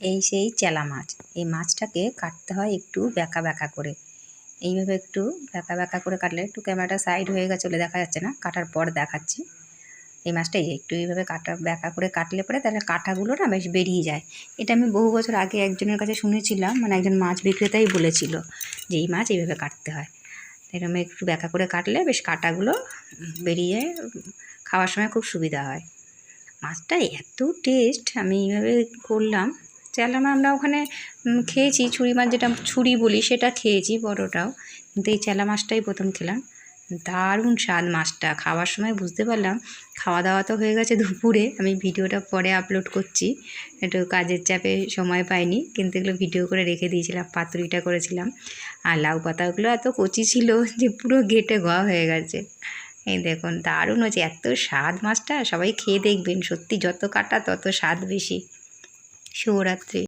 এই সেই চেলা মাছ। এই মাছটাকে কাটতে হয় একটু ব্যাকা ব্যাকা করে। এইভাবে একটু ব্যাকা ব্যাকা করে কাটলে একটু ক্যামেরাটা সাইড হয়ে গেছে বলে দেখা যাচ্ছে না। কাটার পর দেখাচ্ছি। এই মাছটা একটু এইভাবে কাটা ব্যাকা করে কাটলে পরে তাহলে কাঁটাগুলো না বেশ বেরিয়ে যায়। এটা আমি বহু বছর আগে একজনের কাছে শুনেছিলাম মানে একজন মাছ বিক্রেতাই বলেছিল যে এই মাছ এইভাবে কাটতে হয়। এরকম একটু ব্যাকা করে কাটলে বেশ কাঁটাগুলো বেরিয়ে খাওয়ার সময় খুব সুবিধা হয়। মাছটা এত টেস্ট আমি এইভাবে করলাম চালাম আমরা ওখানে খেয়েছি। ছুরি মাছ যেটা, ছুরি বলি, সেটা খেয়েছি বড়টাও। কিন্তু এই চেলা মাছটাই প্রথম খেলাম। দারুণ স্বাদ মাছটা। খাওয়ার সময় বুঝতে পারলাম, খাওয়া দাওয়া তো হয়ে গেছে দুপুরে। আমি ভিডিওটা পরে আপলোড করছি। একটু কাজের চাপে সময় পাইনি, কিন্তু এগুলো ভিডিও করে রেখে দিয়েছিলাম, পাতুরিটা করেছিলাম। আর লাউ পাতাগুলো এত কচি ছিল যে পুরো গেটে গোয়া হয়ে গেছে। এই দেখুন, দারুণ হয়েছে। এত স্বাদ মাছটা, সবাই খেয়ে দেখবেন। সত্যি যত কাটা তত স্বাদ বেশি। শুভরাত্রি